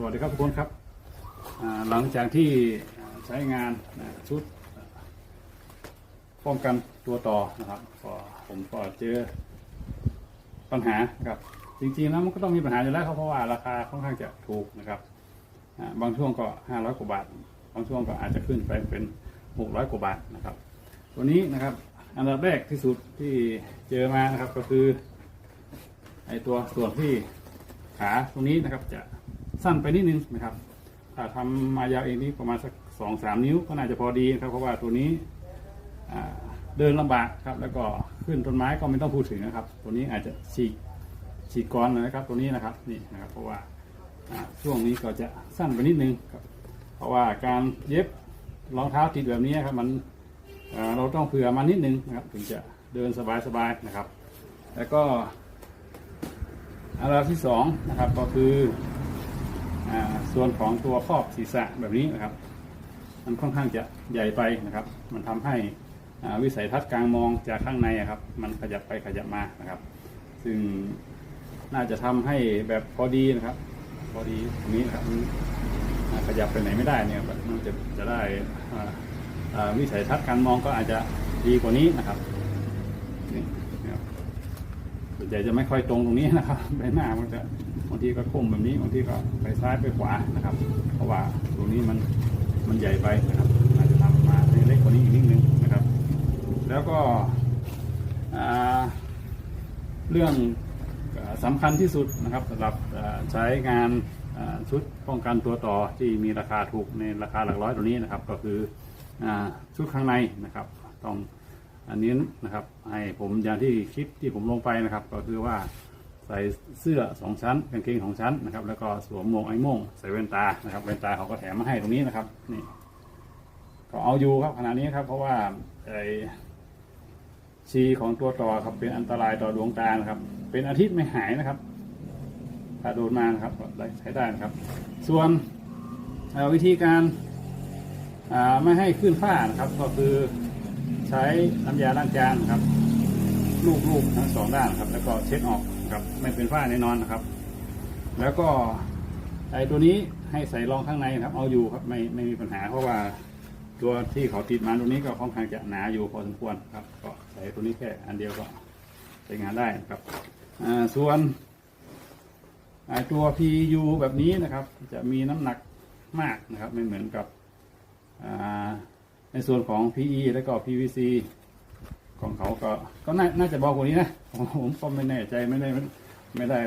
สวัสดีครับทุกคนครับหลังจากที่ใช้งานชุดป้องกันตัวต่อนะครับก็ผมก็เจอปัญหาครับจริงๆแล้วมันก็ต้องมีปัญหาอยู่แล้วครับเพราะว่าราคาค่อนข้างจะถูกนะครับบางช่วงก็ห้าร้อยกว่าบาท บางช่วงก็อาจจะขึ้นไปเป็นหกร้อยกว่าบาทนะครับ ตัวนี้นะครับ อันดับแรกที่สุดที่เจอมานะครับก็คือไอตัวส่วนที่ขาตรงนี้นะครับจะ สั้นไปนิดนึงนะครับ ถ้าทำมายาวเองนี่ประมาณสักสองสามนิ้วก็น่าจะพอดีนะครับ เพราะว่าตัวนี้เดินลำบากครับ แล้วก็ขึ้นต้นไม้ก็ไม่ต้องพูดถึงนะครับ ตัวนี้อาจจะฉีกฉีกก้อนเลยนะครับ ตัวนี้นะครับนี่นะครับ เพราะว่าช่วงนี้ก็จะสั้นไปนิดนึงครับ เพราะว่าการเย็บรองเท้าติดแบบนี้ครับมันเราต้องเผื่อมานิดนึงนะครับ ถึงจะเดินสบายๆนะครับ แล้วก็อันดับที่สองนะครับก็คือ ส่วนของตัวครอบศีรษะแบบนี้นะครับ มันค่อนข้างจะใหญ่ไปนะครับ มันทำให้วิสัยทัศน์กลางมองจากข้างในอะครับ มันขยับไปขยับมานะครับ ซึ่งน่าจะทำให้แบบพอดีนะครับ พอดีตรงนี้นะครับขยับไปไหนไม่ได้เนี่ยมันจะจะได้วิสัยทัศน์การมองก็อาจจะดีกว่านี้นะครับนี่นะครับส่วนใหญ่จะไม่ค่อยตรงตรงนี้นะครับใบหน้ามันจะ บางทีก็ก้มแบบนี้บางทีก็ไปซ้ายไปขวานะครับ เพราะว่าตรงนี้มันมันใหญ่ไปนะครับอาจจะทำมาให้เล็กกว่านี้อีกนิดนึงนะครับ แล้วก็เรื่องอ่าสำคัญที่สุดนะครับสำหรับใช้งานชุดป้องกันตัวต่อที่มีราคาถูกในราคาหลักร้อยตัวนี้นะครับ ก็คืออชุดข้างในนะครับ ต้องอันนี้นะครับ ให้ผมอย่างที่คลิปที่ผมลงไปนะครับ ก็คือว่า ใส่เสื้อสองชั้นกางเกงของชั้นนะครับ แล้วก็สวมหมวกไอ้โม่งใส่แว่นตานะครับแว่นตาเขาก็แถมมาให้ตรงนี้นะครับนี่ก็เอาอยู่ครับขณะนี้ครับ เพราะว่าไอ้ชีของตัวต่อครับเป็นอันตรายต่อดวงตานะครับ เป็นอาทิตย์ไม่หายนะครับ ถ้าโดนมานะครับใช้ได้นะครับ ส่วนเอ่อวิธีการไม่ให้ขึ้นฝ้านะครับ ก็คือใช้น้ำยาล้างจานนะครับ ลูบๆทั้งสองด้านครับ แล้วก็เช็ดออก ครับ ไม่เป็นฝ้าแน่นอนนะครับ แล้วก็ไอ้ตัวนี้ให้ใส่รองข้างในนะครับ เอาอยู่ครับไม่ไม่มีปัญหาเพราะว่าตัวที่เขาติดมาตรงนี้ก็ค่อนข้างจะหนาอยู่พอสมควรครับ ก็ใส่ตัวนี้แค่อันเดียวก็ใช้งานได้นะครับส่วนไอตัว PU แบบนี้นะครับ จะมีน้ำหนักมากนะครับ ไม่เหมือนกับในส่วนของ PE และก็ PVC ของเขาก็ก็น่าน่าจะเบากว่านี้นะผมก็ไม่แน่ใจไม่ได้ไม่ได้